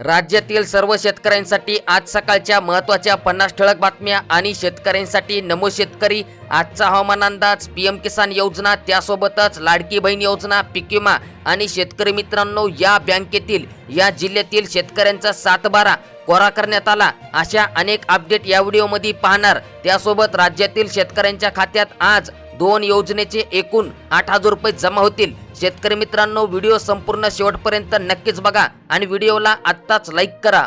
राज्यातील सर्व शेतकऱ्यांसाठी आज सकाळच्या महत्त्वाच्या पन्नास ठळक बातम्या आणि शेतकऱ्यांसाठी नमो शेतकरी आजचा हवामान अंदाज पीएम किसान योजना त्यासोबतच लाडकी बहीण योजना पीक विमा आणि शेतकरी मित्रांनो या बँकेतील या जिल्ह्यातील शेतकऱ्यांचा सातबारा कोरा करण्यात आला. अशा अनेक अपडेट या व्हिडिओमध्ये पाहणार. त्यासोबत राज्यातील शेतकऱ्यांच्या खात्यात आज दोन योजनेचे एकूण आठ हजार रुपये जमा होतील. शेतकरी मित्रांनो व्हिडिओ संपूर्ण शेवटपर्यंत नक्कीच बघा आणि व्हिडिओला आत्ताच लाईक करा.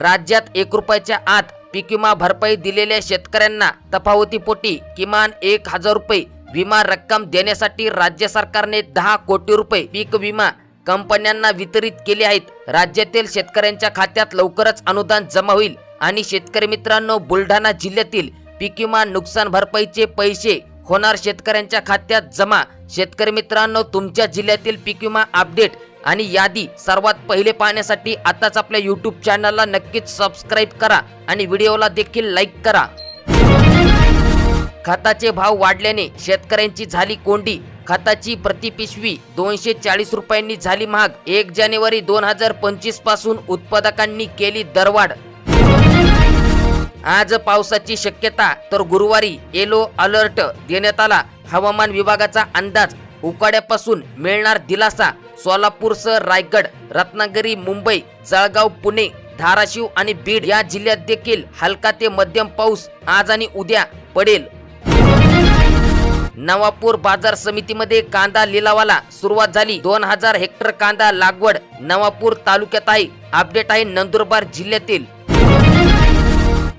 राज्यात एक रुपयाच्या आत पीक विमा भरपाई दिलेल्या शेतकऱ्यांना तफावतीपोटी किमान एक हजार रुपये विमा रक्कम देण्यासाठी राज्य सरकारने दहा कोटी रुपये पीक विमा कंपन्यांना वितरित केले आहेत. राज्यातील शेतकऱ्यांच्या खात्यात लवकरच अनुदान जमा होईल आणि शेतकरी मित्रांनो बुलढाणा जिल्ह्यातील पीक विमा नुकसान भरपाईचे पैसे होणार शेतकऱ्यांच्या खात्यात जमा. शेतकरी मित्रांनो तुमच्या जिल्ह्यातील पीक विमा अपडेट आणि यादी सर्वात पहिले पाहण्यासाठी आताच आपल्या यूट्यूब चॅनलला नक्कीच सबस्क्राईब करा आणि व्हिडिओला देखील लाईक करा. खताचे भाव वाढल्याने शेतकऱ्यांची झाली कोंडी. खताची प्रति पिशवी दोनशे चाळीस रुपयांनी झाली महाग. एक जानेवारी दोन हजार पंचवीसपासून उत्पादकांनी केली दरवाढ. आज पावसाची शक्यता तर गुरुवारी येलो अलर्ट देण्यात आला. हवामान विभागाचा अंदाज उकाड्यापासून मिळणार दिलासा सोलापूरसह रायगड रत्नागिरी मुंबई जळगाव पुणे धाराशिव आणि बीड या जिल्ह्यात देखील हलका ते मध्यम पाऊस आज आणि उद्या पडेल. नवापूर बाजार समितीमध्ये कांदा लिलावाला सुरुवात झाली. दोन हजार हेक्टर कांदा लागवड नवापूर तालुक्यात आहे. अपडेट आहे नंदुरबार जिल्ह्यातील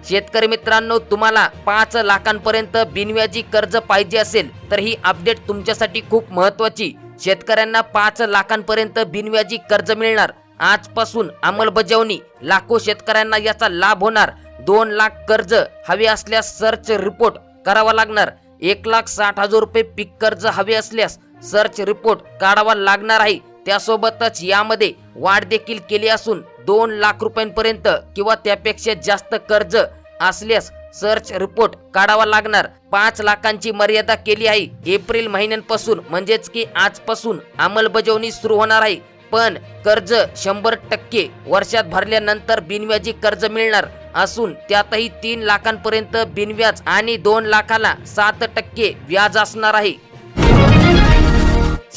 शेतकरी मित्रांनो तुम्हाला पाच लाखांपर्यंत बिनव्याजी कर्ज पाहिजे असेल तर ही अपडेट तुमच्यासाठी खूप महत्वाची. शेतकऱ्यांना पाच लाखांपर्यंत बिनव्याजी कर्ज मिळणार. आजपासून अंमलबजावणी लाखो शेतकऱ्यांना याचा लाभ होणार. दोन लाख कर्ज हवे असल्यास सर्च रिपोर्ट करावा लागणार. एक लाख साठ हजार रुपये पीक कर्ज हवे असल्यास सर्च रिपोर्ट काढावा लागणार आहे. त्यासोबतच यामध्ये वाढ देखील केली असून दोन लाख रुपयांपर्यंत किंवा त्यापेक्षा जास्त कर्ज असल्यास सर्च रिपोर्ट काढावा लागणार. पाच लाखांची मर्यादा केली आहे. एप्रिल महिन्यांपासून म्हणजेच की आजपासून अंमलबजावणी सुरू होणार आहे. पण कर्ज शंभर टक्के वर्षात भरल्यानंतर बिनव्याजी कर्ज मिळणार असून त्यातही तीन लाखांपर्यंत बिनव्याज आणि दोन लाखाला सात टक्के व्याज असणार आहे.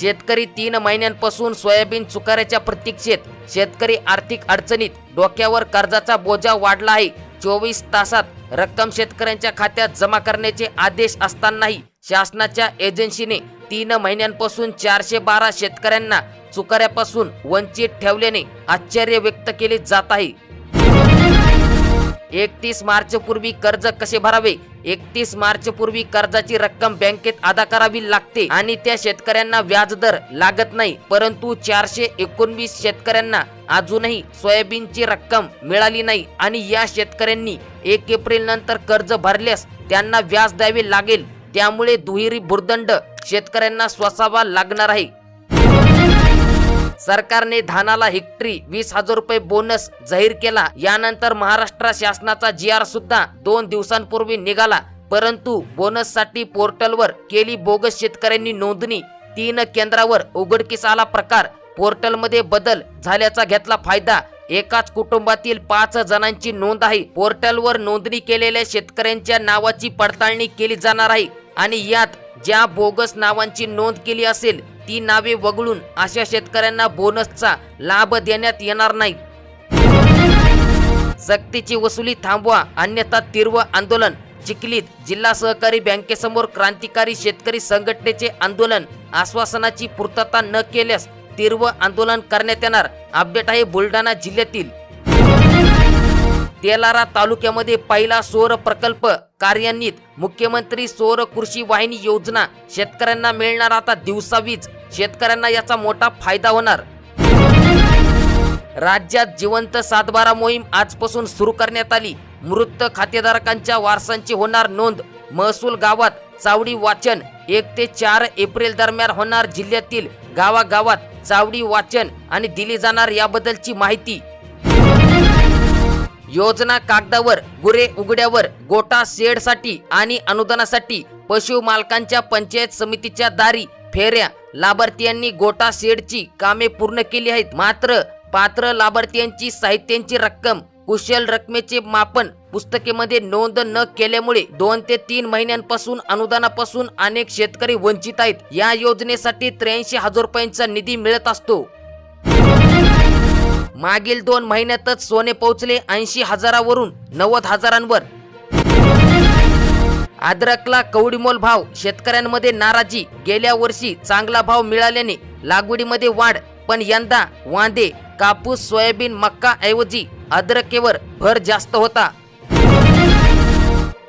शेतकरी तीन महिन्यांपासून सोयाबीन चुकाऱ्याच्या प्रतीक्षेत. शेतकरी आर्थिक अडचणीत. डोक्यावर कर्जाचा बोजा वाढला आहे. चोवीस तासात रक्कम शेतकऱ्यांच्या खात्यात जमा करण्याचे आदेश असतानाही शासनाच्या एजन्सीने तीन महिन्यांपासून चारशे बारा शेतकऱ्यांना चुकाऱ्यापासून वंचित ठेवल्याने आश्चर्य व्यक्त केले जात आहे. एकतीस मार्च पूर्वी कर्ज कसे भरावे? एकतीस मार्च पूर्वी कर्जाची रक्कम बँकेत अदा करावी लागते आणि त्या शेतकऱ्यांना व्याजदर लागत नाही परंतु चारशे एकोणवीस शेतकऱ्यांना अजूनही सोयाबीनची रक्कम मिळाली नाही आणि या शेतकऱ्यांनी एक एप्रिल नंतर कर्ज भरल्यास त्यांना व्याज द्यावे लागेल. त्यामुळे दुहेरी भुर्दंड शेतकऱ्यांना स्वसावा लागणार आहे. सरकारने धानाला हेक्टरी वीस हजार रुपये बोनस जाहीर केला. यानंतर महाराष्ट्र शासनाचा जी आर सुद्धा दोन दिवसांपूर्वी निघाला. परंतु बोनससाठी पोर्टलवर केली बोगस शेतकऱ्यांनी नोंदणी. तीन केंद्रावर उघडकीस आला प्रकार पोर्टलमध्ये बदल झाल्याचा घेतला फायदा. एकाच कुटुंबातील पाच जणांची नोंद आहे. पोर्टलवर नोंदणी केलेल्या शेतकऱ्यांच्या नावाची पडताळणी केली जाणार आहे. आणि यात ज्या बोगस नावांची नोंद केली असेल ती नावे वगळून अशा शेतकऱ्यांना बोनसचा लाभ देण्यात येणार नाही. सक्तीची वसुली थांबवा अन्यथा तीव्र आंदोलन चिखलीत जिल्हा सहकारी बँकेसमोर क्रांतिकारी शेतकरी संघटनेचे आंदोलन आश्वासनाची पूर्तता न केल्यास तीव्र आंदोलन करण्यात येणार अपडेट आहे बुलढाणा जिल्ह्यातील तेलारा तालुक्यामध्ये पहिला सौर प्रकल्प कार्यान्वित. मुख्यमंत्री सौर कृषी वाहिनी योजना. शेतकऱ्यांना मिळणार आता दिवसा वीज. शेतकऱ्यांना याचा मोठा फायदा होणार. राज्यात जिवंत सातबारा मोहीम आजपासून सुरू करण्यात आली. मृत खातेधारकांच्या वारसांची होणार नोंद. महसूल गावात चावडी वाचन. एक ते चार एप्रिल दरम्यान होणार जिल्ह्यातील गावागावात चावडी वाचन आणि दिली जाणार याबद्दलची माहिती. योजना कागदावर गुरे उघड्यावर गोटा शेडसाठी आणि अनुदानासाठी पशु मालकांच्या पंचायत समितीच्या दारी फेऱ्या. लाभार्थ्यांनी गोटा शेडची कामे पूर्ण केली आहेत. मात्र पात्र लाभार्थ्यांची साहित्यांची रक्कम कुशल रकमेचे मापन पुस्तकेमध्ये नोंद न केल्यामुळे दोन ते तीन महिन्यांपासून अनुदानापासून अनेक शेतकरी वंचित आहेत. या योजनेसाठी त्र्याऐंशी हजार रुपयांचा निधी मिळत असतो. मागील दोन महिन्यातच सोने पोहोचले ऐंशी हजारावरून नव्वद हजारांवर. अद्रकला कवडीमोल भाव शेतकऱ्यांमध्ये नाराजी. गेल्या वर्षी चांगला भाव मिळाल्याने लागवडीमध्ये वाढ पण यंदा वांदे कापूस सोयाबीन मक्का ऐवजी अद्रकेवर भर जास्त होता.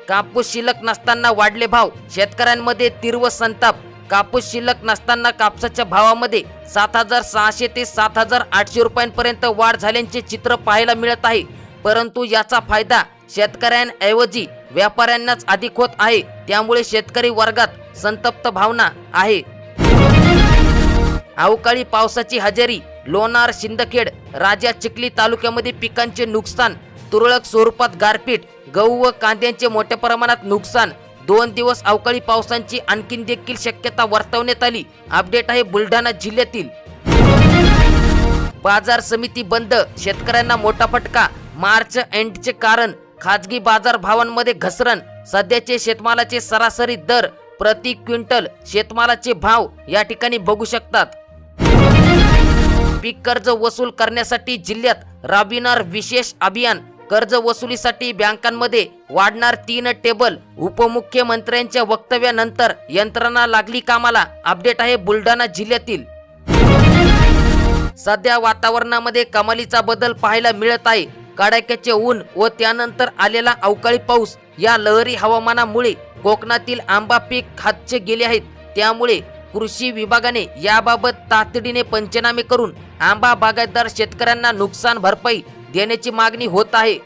कापूस शिल्लक नसताना वाढले भाव शेतकऱ्यांमध्ये तीव्र संताप. कापूस शिल्लक नसताना कापसाच्या भावामध्ये सात हजार सहाशे ते सात हजार आठशे रुपयांपर्यंत वाढ झाल्याचे चित्र पाहायला मिळत आहे. परंतु याचा फायदा शेतकऱ्यांऐवजी व्यापाऱ्यांनाच अधिक होत आहे. त्यामुळे शेतकरी वर्गात संतप्त भावना आहे. अवकाळी पावसाची हजेरी लोणार शिंदखेड राजा चिखली तालुक्यामध्ये पिकांचे नुकसान तुरळक स्वरूपात गारपीट गहू व कांद्यांचे मोठ्या प्रमाणात नुकसान दोन दिवस अवकाळी पावसांची आणखीन देखील शक्यता वर्तवण्यात आली. अपडेट आहे बुलढाणा जिल्ह्यातील. बाजार समिती बंद शेतकऱ्यांना मोठा फटका. मार्च एंडचे कारण खाजगी बाजार भावांमध्ये घसरण. सध्याचे शेतमालाचे सरासरी दर प्रति क्विंटल शेतमालाचे भाव या ठिकाणी बघू शकतात. पीक कर्ज वसूल करण्यासाठी जिल्ह्यात राबविणार विशेष अभियान कर्ज वसुलीसाठी बँकांमध्ये वाढणार तीन टेबल उपमुख्यमंत्र्यांच्या वक्तव्यानंतर यंत्रणा लागली कामाला. अपडेट आहे बुलढाणा जिल्ह्यातील. सध्या वातावरणामध्ये कमालीचा बदल पाहायला मिळत आहे. कडाक्याचे ऊन व त्यानंतर आलेला अवकाळी पाऊस या लहरी हवामानामुळे कोकणातील आंबा पीक खातचे गेले आहेत. त्यामुळे कृषी विभागाने याबाबत तातडीने पंचनामे करून आंबा बागायतदार शेतकऱ्यांना नुकसान भरपाई देण्याची मागणी होत आहे.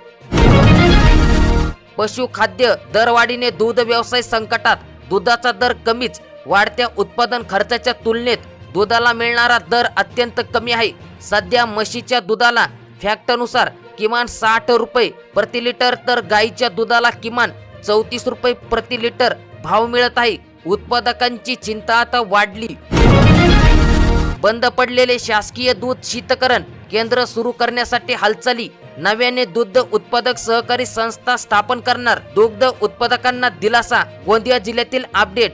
पशुखाद्य दरवाढीने दूध व्यवसाय संकटात. दुधाचा दर कमीच. वाढत्या उत्पादन खर्चाच्या तुलनेत दुधाला मिळणारा दर अत्यंत कमी आहे. सध्या म्हशीच्या दुधाला फॅक्टनुसार किमान साठ रुपये प्रति लिटर तर गाईच्या दुधाला किमान चौतीस रुपये प्रति लिटर भाव मिळत आहे. उत्पादकांची चिंता आता वाढली. बंद पडलेले शासकीय दूध शीतकरण केंद्र सुरू करण्यासाठी हालचाली. नव्याने दुग्ध उत्पादक सहकारी संस्था स्थापन करणार. दुग्ध उत्पादकांना दिलासा गोंदिया जिल्ह्यातील अपडेट.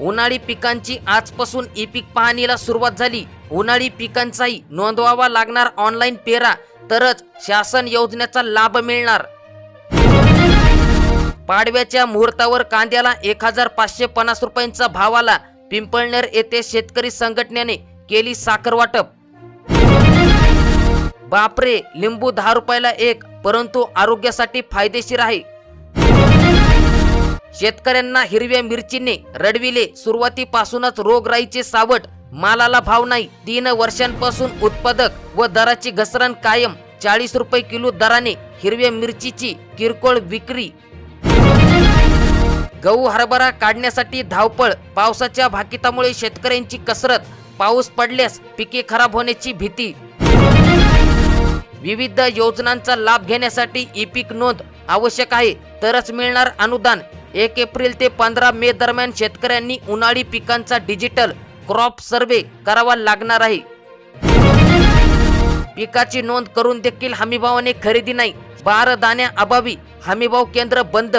उन्हाळी पिकांची आजपासून ई पीक पाहणीला सुरुवात झाली. उन्हाळी पिकांचाही नोंदवावा लागणार ऑनलाईन पेरा तरच शासन योजनेचा लाभ मिळणार. पाडव्याच्या मुहूर्तावर कांद्याला एक हजार पाचशे पन्नास रुपयांचा भाव आला. पिंपळनेर येथे शेतकरी संघटनेने केली साखर वाटप. बापरे लिंबू दहा रुपयाला एक परंतु आरोग्यासाठी फायदेशीर आहे. शेतकऱ्यांना हिरव्या मिरचीने रडविले सुरुवातीपासूनच रोगराईचे सावट मालाला भाव नाही. तीन वर्षांपासून उत्पादक व दराची घसरण कायम. चाळीस रुपये किलो दराने हिरव्या मिरचीची किरकोळ विक्री गहू हरभरा काढण्यासाठी धावपळ पावसाच्या भाकितामुळे शेतकऱ्यांची कसरत पाऊस पडल्यास पिके खराब होण्याची भीती. विविध योजनांचा लाभ घेण्यासाठी ई पीक नोंद आवश्यक आहे तरच मिळणार अनुदान. एक एप्रिल ते पंधरा मे दरम्यान शेतकऱ्यांनी उन्हाळी पिकांचा डिजिटल क्रॉप सर्वे करावा लागणार आहे. पिकाची नोंद करून देखील हमीभावाने खरेदी नाही. बार दाण्या अभावी हमीभाव केंद्र बंद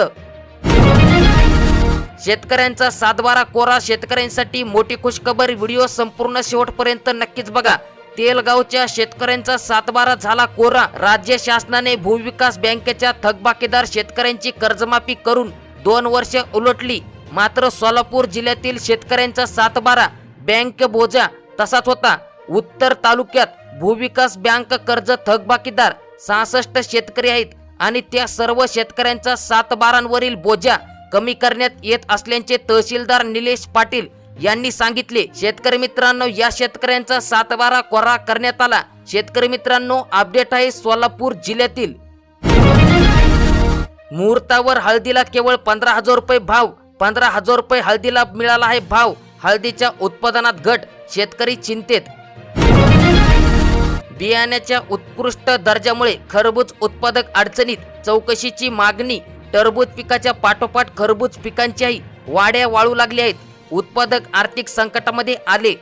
शेतकऱ्यांचा सातबारा कोरा शेतकऱ्यांसाठी मोठी खुशखबर व्हिडिओ संपूर्ण शेवटपर्यंत नक्कीच बघा. तेलगावच्या शेतकऱ्यांचा सातबारा झाला कोरा. राज्य शासनाने भूविकास बँकेच्या थकबाकीदार शेतकऱ्यांची कर्जमाफी करून दोन वर्ष उलटली. मात्र सोलापूर जिल्ह्यातील शेतकऱ्यांचा सातबारा बँक बोजा तसाच होता. उत्तर तालुक्यात भूविकास बँक कर्ज थकबाकीदार सहासष्ट शेतकरी आहेत आणि त्या सर्व शेतकऱ्यांचा सातबारांवरील बोजा कमी करण्यात येत असल्याचे तहसीलदार निलेश पाटील यांनी सांगितले. शेतकरी मित्रांनो या शेतकऱ्यांचा सातबारा कोरा करण्यात आला. शेतकरी मित्रांनो अपडेट आहे सोलापूर जिल्ह्यातील. मुहूर्तावर हळदीला केवळ पंधरा हजार रुपये भाव पंधरा हजार रुपये हळदीला मिळाला आहे भाव. हळदीच्या उत्पादनात घट शेतकरी चिंतेत. बियाण्याच्या उत्कृष्ट दर्जामुळे खरबूज उत्पादक अडचणीत चौकशीची मागणी टरबूज पिकाच्या पाठोपाठ खरबूज पिकांच्याही वाड्या वाळू लागल्या आहेत. उत्पादक आर्थिक संकटामध्ये आले.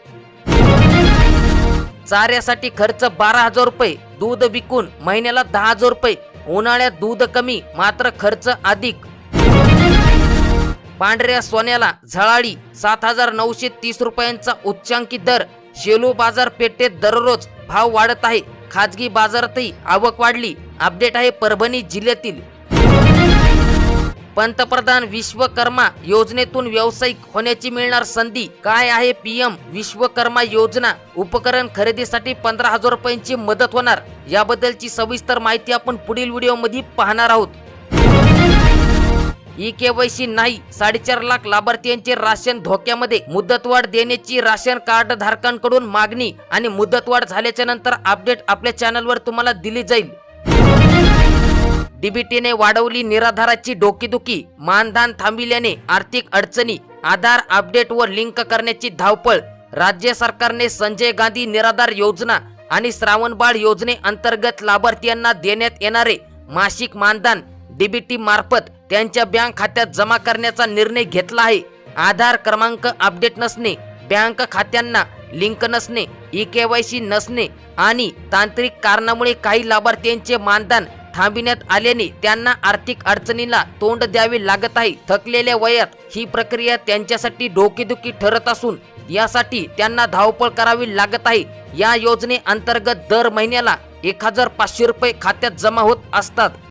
चाऱ्यासाठी खर्च बारा हजार रुपये दूध विकून महिन्याला दहा हजार रुपये उन्हाळ्यात दूध कमी मात्र खर्च अधिक. पांढऱ्या सोन्याला झळाळी सात हजार नऊशे तीस रुपयांचा उच्चांकी दर. शेलू बाजारपेठेत दररोज भाव वाढत आहे. खाजगी बाजारातही आवक वाढली. अपडेट आहे परभणी जिल्ह्यातील. पंतप्रधान विश्वकर्मा योजनेतून व्यावसायिक होण्याची मिळणार संधी काय आहे पीएम विश्वकर्मा योजना उपकरण खरेदीसाठी पंधरा हजार रुपयांची मदत होणार याबद्दलची सविस्तर माहिती आपण पुढील व्हिडिओमध्ये पाहणार आहोत. ई केवायसी नाही साडेचार लाख लाभार्थ्यांचे राशन धोक्यामध्ये मुदतवाढ देण्याची राशन कार्ड धारकांकडून मागणी आणि मुदतवाढ झाल्याच्यानंतर अपडेट आपल्या चॅनलवर तुम्हाला दिली जाईल. डीबीटीने वाढवली निराधाराची डोकेदुखी. मानधन थांबिल्याने आर्थिक अडचणी. आधार अपडेट व लिंक करण्याची धावपळ. राज्य सरकारने संजय गांधी निराधार योजना आणि श्रावणबाळ योजने अंतर्गत लाभार्थ्यांना देण्यात येणारे मासिक मानधन डीबीटी मार्फत त्यांच्या बँक खात्यात जमा करण्याचा निर्णय घेतला आहे. आधार क्रमांक अपडेट नसणे बँक खात्यांना लिंक नसणे ई केवायसी नसणे आणि तांत्रिक कारणामुळे काही लाभार्थ्यांचे मानधन थांबविण्यात आल्याने त्यांना आर्थिक अडचणीला तोंड द्यावे लागत आहे. थकलेल्या वयात ही प्रक्रिया त्यांच्यासाठी डोकेदुखी ठरत असून यासाठी त्यांना धावपळ करावी लागत आहे. या योजने अंतर्गत दर महिन्याला एक हजार पाचशे रुपये खात्यात जमा होत असतात.